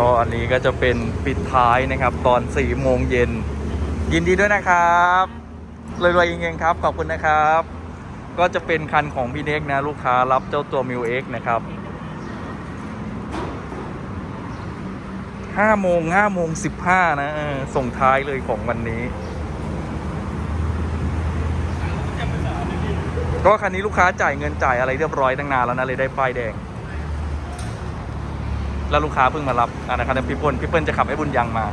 ก็อันนี้ก็จะเป็นปิดท้ายนะครับ ตอน4ี่โมงเย็น ยินดีด้วยนะครับรวยๆเองๆครับ ขอบคุณนะครับ ก็จะเป็นคันของพี่เน็กนะ ลูกค้ารับเจ้าตัวมิวเอ็กนะครับ5โมง5โมง15นะส่งท้ายเลยของวันนี้ ก็คันนี้ลูกค้าจ่ายเงินจ่ายอะไรเรียบร้อยตั้งนานแล้วนะเลยได้ป้ายแดง แล้วลูกค้าเพิ่งมารับอ่านะครับพี่เปิ้ลพี่เปิ้ลจะขับให้บุญยังมา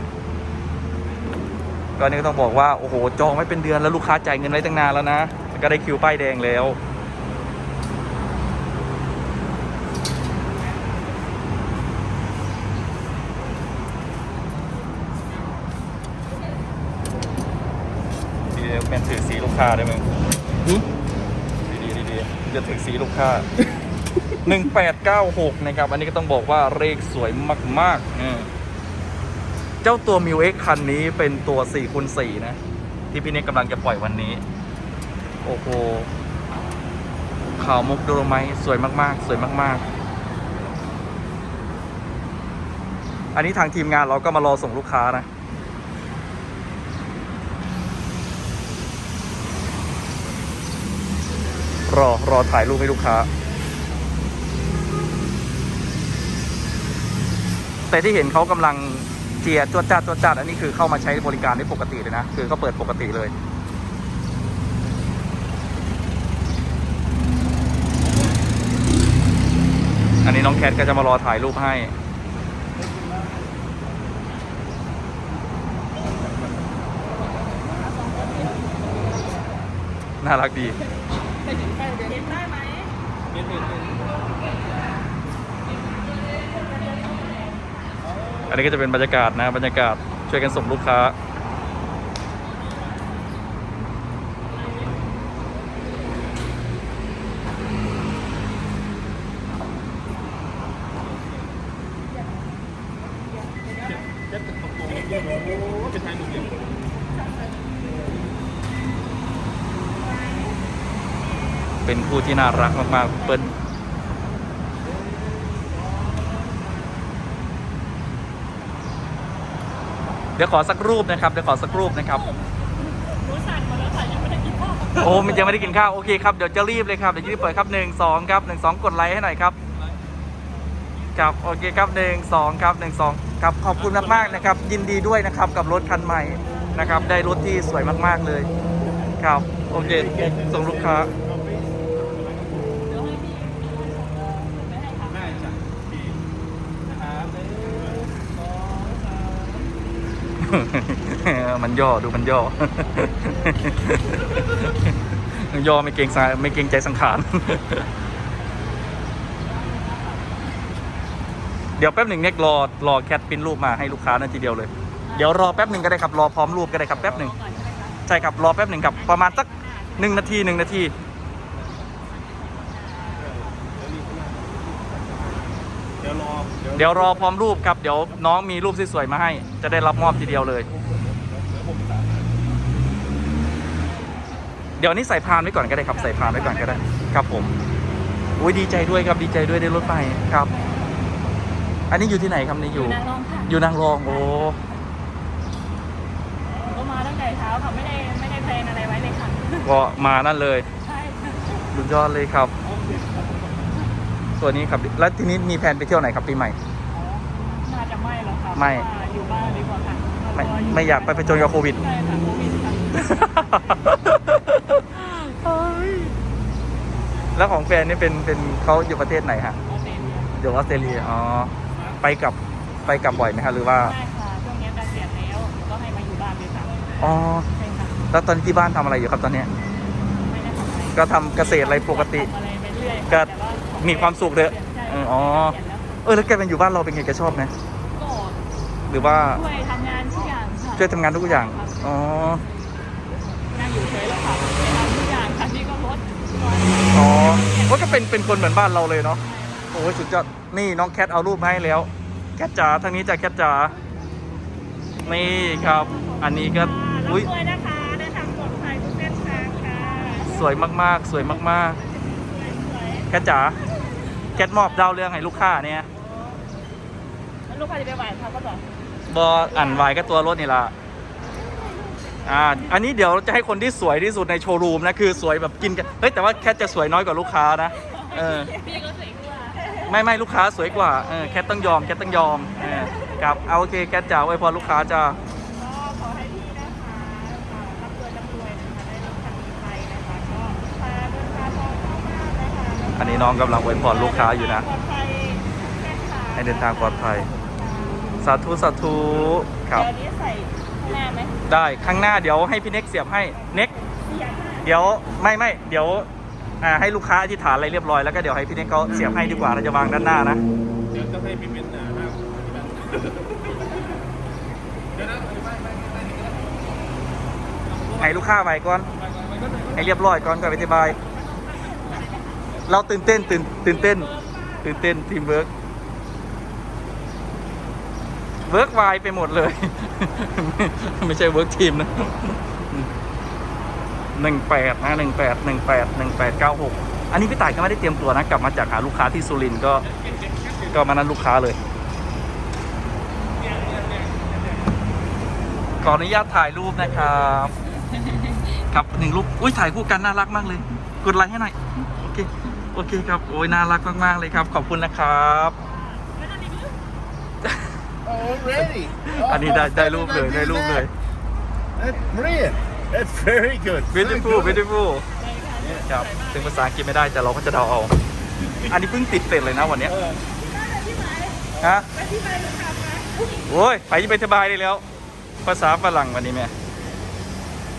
ก็นี่ก็ต้องบอกว่าโอ้โหจองไว้เป็นเดือนแล้วลูกค้าจ่ายเงินไว้ตั้งนานแล้วนะก็ได้คิวป้ายแดงแล้วดีๆเป็นถือสีลูกค้าได้ไหมดีๆดีๆจะถือสีลูกค้า 1896 นะครับ อันนี้ก็ต้องบอกว่าเลขสวยมากๆอืมเจ้าตัวมิวเอ็กคันนี้เป็นตัว4คูณ4นะ ที่พี่เน็กกำลังจะปล่อยวันนี้ โอ้โหขาวมุกโดโลไมสวยมากๆ สวยมากๆ อันนี้ทางทีมงานเราก็มารอส่งลูกค้านะรอ รอถ่ายรูปให้ลูกค้า แต่ที่เห็นเขากำลังเจียจวดจ้าดจวดจ้าดอันนี้คือเข้ามาใช้บริการได้ปกติเลยนะ คือเขาเปิดปกติเลยอันนี้น้องแคทก็จะมารอถ่ายรูปให้ น่ารักดี อันนี้ก็จะเป็นบรรยากาศนะบรรยากาศช่วยกันส่งลูกค้า เป็นคู่ที่น่ารักมากๆเปิ้ล เดี๋ยวขอสักรูปนะครับเดี๋ยวขอสักรูปนะครับรู้สั่งมาแล้วค่ะยังไม่ได้กินข้าวโอ้มันยังไม่ได้กินข้าวโอเคครับเดี๋ยวจะรีบเลยครับเดี๋ยวจะรีบเปิดครับหนึ่งสองครับหนึ่งสองกดไลค์ให้หน่อยครับครับโอเคครับหนึ่งสองครับหนึ่งสองครับขอบคุณมากๆนะครับ ยินดีด้วยนะครับกับรถคันใหม่นะครับ ได้รถที่สวยมากๆเลย ครับ โอเคส่งลูกค้า เดี๋ยวให้พี่ไม่ให้ทำ ได้จ้ะดีนะครับหนึ่งสองสา มันย่อดูมันย่อ ย่อไม่เกรงใจไม่เกรงใจสังขาร เดี๋ยวแป๊บหนึ่งเน็กรอรอแคทปริ้นรูปมาให้ลูกค้านั่นทีเดียวเลย เดี๋ยวรอแป๊บหนึ่งก็ได้ครับรอพร้อมรูปก็ได้ครับแป๊บหนึ่งใช่ไหมคะใช่ครับรอแป๊บหนึ่งครับประมาณสักหนึ่งนาทีหนึ่งนาที เดี๋ยวรอ เดี๋ยวรอพร้อมรูปครับ เดี๋ยวน้องมีรูปสวยๆมาให้ จะได้รับมอบทีเดียวเลย เดี๋ยวนี้ใส่พานไว้ก่อนก็ได้ครับใส่พานไว้ก่อนก็ได้ครับผมอุ้ยดีใจด้วยครับดีใจด้วยได้รถใหม่ครับ อันนี้อยู่ที่ไหนครับนี่อยู่ นางรองค่ะอยู่นางรองโอ้ก็มาตั้งแต่เช้าค่ะไม่ได้ไม่ได้แพลนอะไรไว้เลยค่ะ ก็มานั่นเลยใช่ค่ะสุดยอดเลยครับ ตัวนี้ครับแล้วทีนี้มีแผนไปเที่ยวไหนครับปีใหม่น่าจะ ไม่หรอกค่ะไม่เพราะว่าอยู่บ้านดีกว่าค่ะไม่ไม่อยากไปผจญกับโควิด ใช่ค่ะโควิดค่ะแล้วของแฟนนี่เป็นเป็นเขาอยู่ประเทศไหนฮะออสเตรเลียอยู่ออสเตรเลียอ๋อไปกับไปกลับบ่อยไหมครับหรือว่าใช่ค่ะช่วงนี้เกษียณแล้วก็ให้มาอยู่บ้านเลยค่ะอ๋อใช่ค่ะแล้วตอนที่บ้านทำอะไรอยู่ครับตอนเนี้ย ไม่ได้ทำอะไรก็ทำเกษตรอะไรปกติ ทำอะไรไปเรื่อยก็แต่ว่ามีความสุขเถอะใช่เอออ๋อเออแล้วแกเป็นอยู่บ้านเราเป็นไงแกชอบไหมก็ หรือว่าช่วยทำงานทุกอย่างค่ะช่วยทำงานทุกอย่าง อ๋อ นั่งอยู่เฉยแล้วค่ะไม่ทำทุกอย่างค่ะนี่ก็รถอ๋อว่าก็เป็นเป็นคนเหมือนบ้านเราเลยเนาะ โอ้ยสุดยอด นี่น้องแคทเอารูปมาให้แล้ว แคทจ๋าทางนี้จ้ะแคทจ๋า นี่ครับ อันนี้ก็ อุ้ยด้วยนะคะได้ทำปลอดภัยทุกเส้นทางค่ะ สวยมากๆ สวยมากๆ แคทจ๋า แคทมอบดาวเรืองให้ลูกค้าเนี่ยรลูกค้าจะไปไหวเขาก็บอก บออ่านไวก็ตัวรถนี่ละอ่าอันนี้เดี๋ยวจะให้คนที่สวยที่สุดในโชว์รูมนะคือสวยแบบกินกันเฮ้ยแต่ว่าแคทจะสวยน้อยกว่าลูกค้านะเออพี่ก็สวยกว่าไม่ไม่ลูกค้าสวยกว่าเออแคทต้องยอมแคทต้องยอมเออครับเอาโอเคแคทจ๋าไว้พอลูกค้าจะก็ขอให้พี่นะคะร่ำรวยร่ำรวยนะคะได้รับคันนี้ไปนะคะก็พาเดินทางปลอดภัยมากนะคะอันนี้น้องกำลังอวยพรลูกค้าอยู่นะ ให้เดินทางปลอดภัย สาธุสาธุครับ เดี๋ยวนี้ใส่ข้างหน้าไหมได้ข้างหน้าเดี๋ยวให้พี่เน็กเสียบให้เน็กเสียบหน้าเดี๋ยวไม่ไม่เดี๋ยวอ่าให้ลูกค้าอธิษฐานอะไรเรียบร้อยแล้วก็เดี๋ยวให้พี่เน็กเขาเสียบให้ดีกว่าเราจะวางด้านหน้านะเดี๋ยวจะให้พี่เป็นหนาหน้าเดี๋ยวนะไม่ไม่ไม่ไม่ให้ลูกค้าไว้ก่อนให้เรียบร้อยก่อนก่อนไปอธิบาย เราตื่นเต้นตื่นตื่นเต้น ตื่นเต้นทีมเวิร์ก เวิร์กวายไปหมดเลย ไม่ใช่เวิร์กทีมนะหนึ่งแปดนะหนึ่งแปดหนึ่งแปดหนึ่งแปดเก้าหกอันนี้พี่ต่ายก็ไม่ได้เตรียมตัวนะ กลับมาจากหาลูกค้าที่สุรินทร์ก็ ก็มานั้นลูกค้าเลย ขออนุญาตถ่ายรูปนะครับครับหนึ่งรูปอุ้ยถ่ายคู่กันน่ารักมากเลย กดไลค์ให้หน่อย โอเค โอเคครับ โอ้ยน่ารักมากๆเลยครับ ขอบคุณนะครับ Already อันนี้ได้ได้รูปเลยได้รูปเลย That's brilliant That's very good beautiful beautiful ครับถึงภาษาอังกฤษไม่ได้แต่เราก็จะเดาเอา อันนี้เพิ่งติดเสร็จเลยนะวันเนี้ยฮะโอ้ยไปไปสบายได้แล้ว ภาษาฝรั่งวันนี้แม่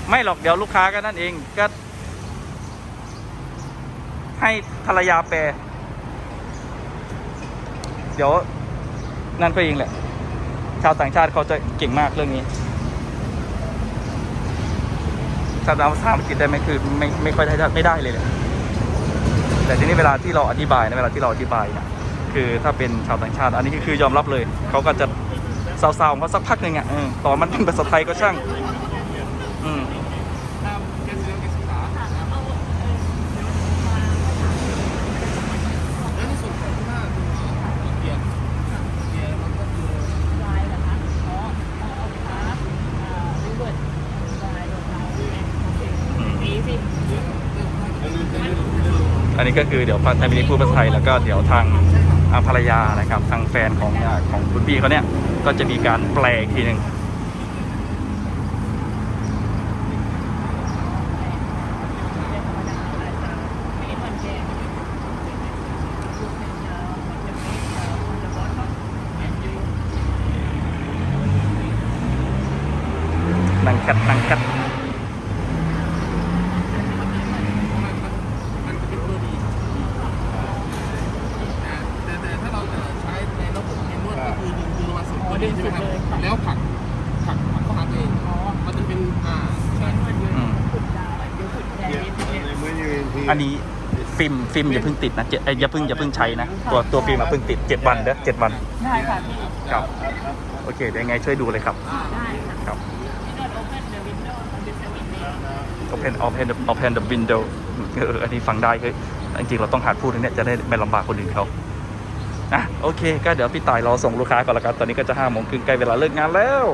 ไม่หรอกเดี๋ยวลูกค้าก็นั่นเองก็ ให้ภรรยาแปล เดี๋ยว นั่นก็เองแหละ ชาวต่างชาติเขาจะเก่งมากเรื่องนี้ถ้าเราภาษาอังกฤษได้ไหมคือไม่ไม่ค่อยได้ไม่ได้เลยแหละแต่ทีนี้เวลาที่เราอธิบายนะเวลาที่เราอธิบายเนะคือถ้าเป็นชาวต่างชาติ อันนี้คือยอมรับเลยเขาก็จะเศร้าๆเขาสักพักหนึ่งอะต่อตอนมันเป็นภาษาไทยก็ช่าง อืม ลายเหรอคะอ๋อเอาเอาขาอ่ารีเวิร์ดลายรองเท้าโอเคดีสิ อั นี้ก็คือเดี๋ยวพันธมิตรพูดภาษาไทยแล้วก็เดี๋ยวทางอภรรยานะครับทางแฟนของของคุณพี่เขาเนี่ยก็จะมีการแปลอีกทีหนึ่งไม่เหมือนแกลูกเป็นยาวมันจะไม่ยาวมันยู นั่งแคทนั่งแคท มันจะเป็นเบอร์ดีแต่แต่ถ้าเราจะใช้ในระบบแมนนวลก็คือดึงดึ งมาสุดตัวนี้ใช่ไหมครับแล้วผลักผลักผลักเข้าหาตัวเองมันจะเป็นอ่าใช่อืมขุดดาวเดี๋ยวขุดแดงนิดนึง when you're in here อันนี้ฟิล์มฟิล์มอย่าเพิ่งติดนะเจ็ดเอ้ยอย่าเพิ่งอย่าเพิ่งใช้นะตัวตัวฟิล์มอย่าเพิ่งติดเจ็ดวันเด้อเจ็ดวันได้ค่ะพี่ครับโอเคเดี๋ยวยังไงช่วยดูเลยครับได้ค่ะครับ พี่นวด open the window on this window open open the open the window เอออันนี้ฟังได้คือจริงๆเราต้องหัดพูดอันเนี่ยจะได้ไม่ลำบากคนอื่นเขา อะโอเค ก็เดี๋ยวพี่ต่ายรอส่งลูกค้าก่อนละกันตอนนี้ก็จะห้าโมงครึ่งใกล้เวลาเลิกงานแล้ว